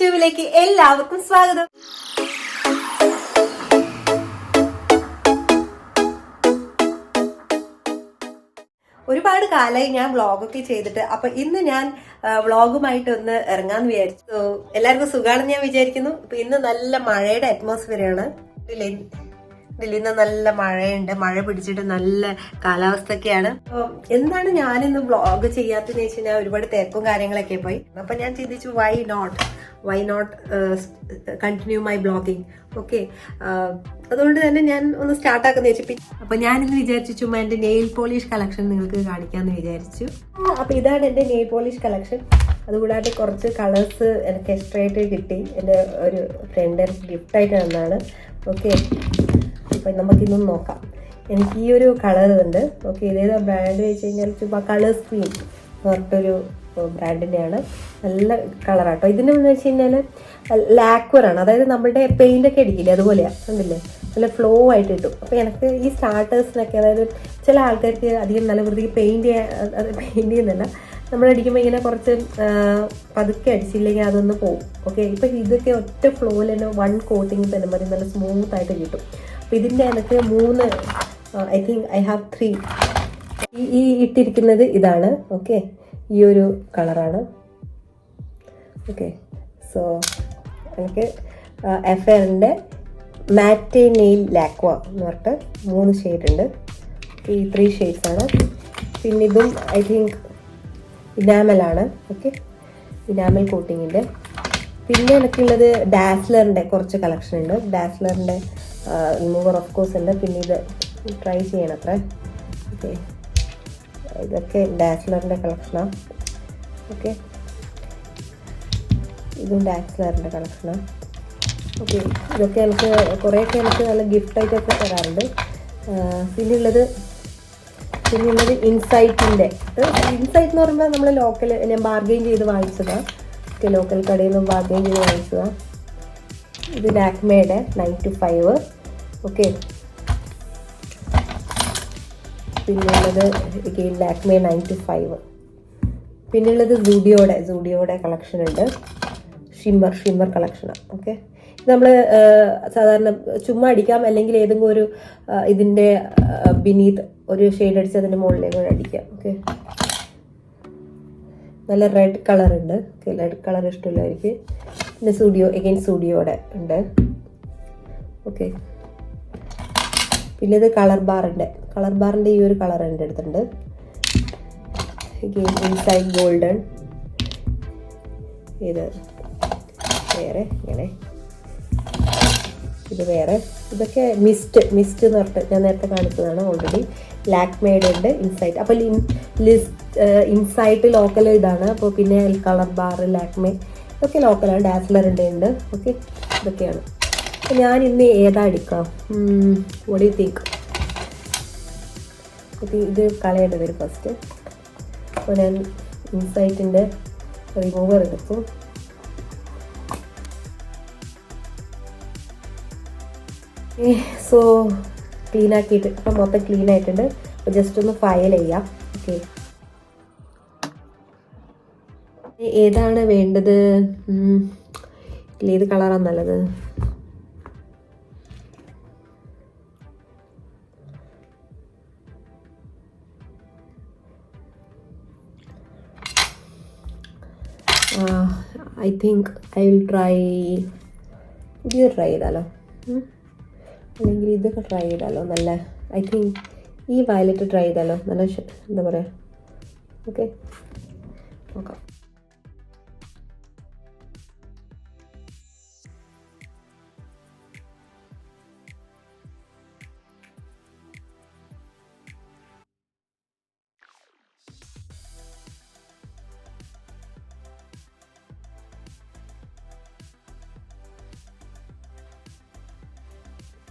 യൂട്യൂബിലേക്ക് എല്ലാവർക്കും സ്വാഗതം. ഒരുപാട് കാലമായി ഞാൻ വ്ളോഗൊക്കെ ചെയ്തിട്ട് അപ്പൊ ഇന്ന് ഞാൻ വ്ളോഗുമായിട്ട് ഒന്ന് ഇറങ്ങാന്ന് വിചാരിച്ചു. എല്ലാവർക്കും സുഖാണെന്ന് ഞാൻ വിചാരിക്കുന്നു. ഇപ്പൊ ഇന്ന് നല്ല മഴയുടെ അറ്റ്മോസ്ഫിയർ ഇതിൽ നല്ല മഴയുണ്ട്. മഴ പിടിച്ചിട്ട് നല്ല കാലാവസ്ഥയൊക്കെയാണ്. എന്താണ് ഞാനിന്ന് വ്ളോഗ് ചെയ്യാത്തതെന്ന് വെച്ച് കഴിഞ്ഞാൽ ഒരുപാട് തിരക്കും കാര്യങ്ങളൊക്കെ പോയി. അപ്പൊ ഞാൻ ചിന്തിച്ചു why not why not continue my blogging okay അതുകൊണ്ട് തന്നെ ഞാൻ ഒന്ന് സ്റ്റാർട്ടാക്കുന്ന ആക്കുന്ന അപ്പോൾ ഇന്ന് വിചാരിച്ചു ചുമ്മാ എന്റെ നെയിൽ പോളിഷ് കളക്ഷൻ നിങ്ങൾക്ക് കാണിക്കാന്ന് വിചാരിച്ചു. അപ്പൊ ഇതാണ് എന്റെ നെയിൽ പോളിഷ് കളക്ഷൻ അതുകൂടാതെ കുറച്ച് കളേഴ്സ് എനിക്ക് എക്സ്ട്രാ ആയിട്ട് കിട്ടി. എന്റെ ഒരു ഫ്രണ്ട് എനിക്ക് ഗിഫ്റ്റ് ആയിട്ട് തന്നതാണ്. ഓക്കെ അപ്പം നമുക്കിന്നും നോക്കാം. എനിക്ക് ഈ ഒരു കളർ ഉണ്ട്. ഓക്കെ ഇതേതാ ബ്രാൻഡ് വെച്ച് കഴിഞ്ഞാൽ ചുമ്മാ കളർ സ്ക്രീൻ എന്ന് പറഞ്ഞിട്ടൊരു ബ്രാൻഡിന്റെയാണ് നല്ല കളറാട്ടോ ഇതിനെന്ന് വെച്ച് കഴിഞ്ഞാൽ ലാക്വറാണ് അതായത് നമ്മുടെ പെയിന്റ് ഒക്കെ അടിക്കില്ലേ അതുപോലെയാണ് കണ്ടില്ലേ? നല്ല ഫ്ലോ ആയിട്ട് കിട്ടും. അപ്പോൾ എനിക്ക് ഈ സ്റ്റാർട്ടേഴ്സിനൊക്കെ അതായത് ചില ആൾക്കാർക്ക് അധികം നല്ല വൃത്തിക്ക് പെയിന്റ് ചെയ്യാൻ പെയിന്റ് ചെയ്യുന്നില്ല നമ്മൾ അടിക്കുമ്പോൾ ഇങ്ങനെ കുറച്ച് പതുക്കെ അടിച്ചില്ലെങ്കിൽ അതൊന്ന് പോകും ഓക്കെ ഇപ്പം ഇതൊക്കെ ഒറ്റ ഫ്ലോയിൽ തന്നെ വൺ കോട്ടിങ് തന്നെ മതി. നല്ല സ്മൂത്ത് ആയിട്ട് കിട്ടും. അപ്പം ഇതിന്റെ എനിക്ക് മൂന്ന് I think I have three ഈ ഇട്ടിരിക്കുന്നത് ഇതാണ്. ഓക്കെ ഈ ഒരു കളറാണ്. ഓക്കെ സോ എനിക്ക് എഫ് എറിന്റെ മാറ്റേ നെയിൽ ലാക്വ എന്ന് പറഞ്ഞിട്ട് മൂന്ന് ഷെയ്ഡ് ഉണ്ട്. ഈ ത്രീ ആണ്. പിന്നെ ഇതും ഐ തിങ്ക് ഇനാമലാണ് ഓക്കെ ഇനാമൽ കോട്ടിങ്ങിന്റെ പിന്നെ എനിക്കുള്ളത് ഡാസ്ലറിന്റെ കുറച്ച് കളക്ഷൻ ഉണ്ട്. ഡാസ്ലറിന്റെ റിമൂവർ ഓഫ് കോഴ്സ് ഉണ്ട് പിന്നെ ഇത് ട്രൈ ചെയ്യണം അത്ര ഓക്കെ ഇതൊക്കെ ഡാസ്ലറിന്റെ കളക്ഷനാണ് ഓക്കെ ഇതും ഡാക്സ്ലറിന്റെ കളക്ഷനാണ് ഓക്കെ ഇതൊക്കെ എനിക്ക് കുറേയൊക്കെ എനിക്ക് നല്ല ഗിഫ്റ്റായിട്ടൊക്കെ തരാറുണ്ട്. പിന്നെയുള്ളത് പിന്നെയുള്ളത് ഇൻസൈറ്റിന്റെ ഇൻസൈറ്റ് എന്ന് പറയുമ്പോൾ നമ്മൾ ലോക്കൽ ഞാൻ ബാർഗെയിൻ ചെയ്ത് വാങ്ങിച്ചതാണ് ഓക്കെ ലോക്കൽ കടയിൽ നിന്ന് ബാർഗെയിൻ ചെയ്ത് വാങ്ങിച്ചതാണ് ഇത് ലാക്മേയുടെ നയൻ ടു ഫൈവ് ഓക്കെ പിന്നെയുള്ളത് ലാക്മേ നയൻ ടു ഫൈവ് പിന്നെയുള്ളത് സൂഡിയോയുടെ സൂഡിയോയുടെ കളക്ഷൻ ഉണ്ട്. ഷിമ്മർ ഷിമ്മർ കളക്ഷനാണ് ഓക്കെ നമ്മൾ സാധാരണ ചുമ്മാ അടിക്കാം അല്ലെങ്കിൽ ഏതെങ്കിലും ഒരു ഇതിന്റെ ബിനീത്ത് ഒരു ഷെയ്ഡ് അടിച്ച് അതിന്റെ മുകളിലേക്ക് കൂടെ അടിക്കാം. ഓക്കെ നല്ല റെഡ് കളർ ഉണ്ട്. ഓക്കെ റെഡ് കളർ ഇഷ്ടമുള്ളവർക്ക് പിന്നെ സ്റ്റുഡിയോ എഗെയിൻ സ്റ്റുഡിയോയുടെ ഉണ്ട്. ഓക്കെ പിന്നെ ഇത് കളർ ബാറിന്റെ കളർ ബാറിന്റെ ഈ ഒരു കളർ എന്റെ അടുത്തുണ്ട്. ഇൻസൈഡ് ഗോൾഡൻ ഇത് വേറെ ഇങ്ങനെ. ഇത് വേറെ. ഇതൊക്കെ മിസ്റ്റ് മിസ്റ്റ് എന്ന് പറഞ്ഞിട്ട് ഞാൻ നേരത്തെ കാണിച്ചതാണ് ഓൾറെഡി ലാക്മേഡ് ഉണ്ട് ഇൻസൈറ്റ് അപ്പോൾ ലിസ്റ്റ് ഇൻസൈറ്റ് ലോക്കൽ ഇതാണ്. അപ്പോൾ പിന്നെ കളർ ബാർ ലാക്മേ ഇതൊക്കെ ലോക്കലാണ് ഡാസ്ലറിന്റെ ഉണ്ട്. ഓക്കെ ഇതൊക്കെയാണ്. അപ്പോൾ ഞാൻ ഇന്ന് ഏതാ എടുക്കാം? തേക്ക് തിങ്ക് ഇത് കളയേണ്ടത് ഒരു ഫസ്റ്റ് അപ്പോൾ ഞാൻ ഇൻസൈറ്റിന്റെ റിമൂവർ എടുത്തു. സോ ക്ലീൻ ആക്കിയിട്ട് ഇപ്പം മൊത്തം ക്ലീൻ ആയിട്ടുണ്ട്. അപ്പോൾ ജസ്റ്റ് ഒന്ന് ഫയൽ ചെയ്യാം. ഓക്കെ ഏതാണ് വേണ്ടത്? ഇല്ല ഏത് കളറാണ് നല്ലത്. I think I will try ഇത് ട്രൈ ചെയ്താലോ. അല്ലെങ്കിൽ ഇതൊക്കെ ട്രൈ ചെയ്താലോ? നല്ല ഐ തിങ്ക് ഈ വയലറ്റ് ട്രൈ ചെയ്താലോ? നല്ല എന്താ പറയുക ഓക്കെ നോക്കാം.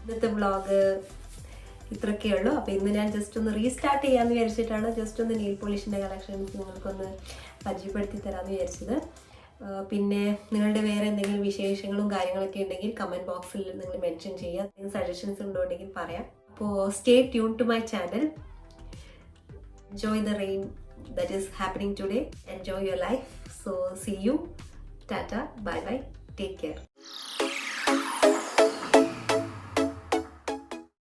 ഇന്നത്തെ വ്ളോഗ് ഇത്രയൊക്കെ ഉള്ളൂ അപ്പോൾ ഇന്ന് ഞാൻ ജസ്റ്റ് ഒന്ന് റീസ്റ്റാർട്ട് ചെയ്യാമെന്ന് വിചാരിച്ചിട്ടാണ് ജസ്റ്റ് ഒന്ന് നെയിൽ പോളിഷിന്റെ കളക്ഷൻസ് നിങ്ങൾക്കൊന്ന് പരിചയപ്പെടുത്തി തരാമെന്ന് വിചാരിച്ചത്. പിന്നെ നിങ്ങളുടെ വേറെ എന്തെങ്കിലും വിശേഷങ്ങളും കാര്യങ്ങളൊക്കെ ഉണ്ടെങ്കിൽ കമന്റ് ബോക്സിൽ നിങ്ങൾ മെൻഷൻ ചെയ്യുക. എന്തെങ്കിലും സജഷൻസ് ഉണ്ടോ ഉണ്ടെങ്കിൽ പറയാം. അപ്പോൾ stay tune to my channel enjoy the rain that is happening today enjoy your life so see you tata bye bye take care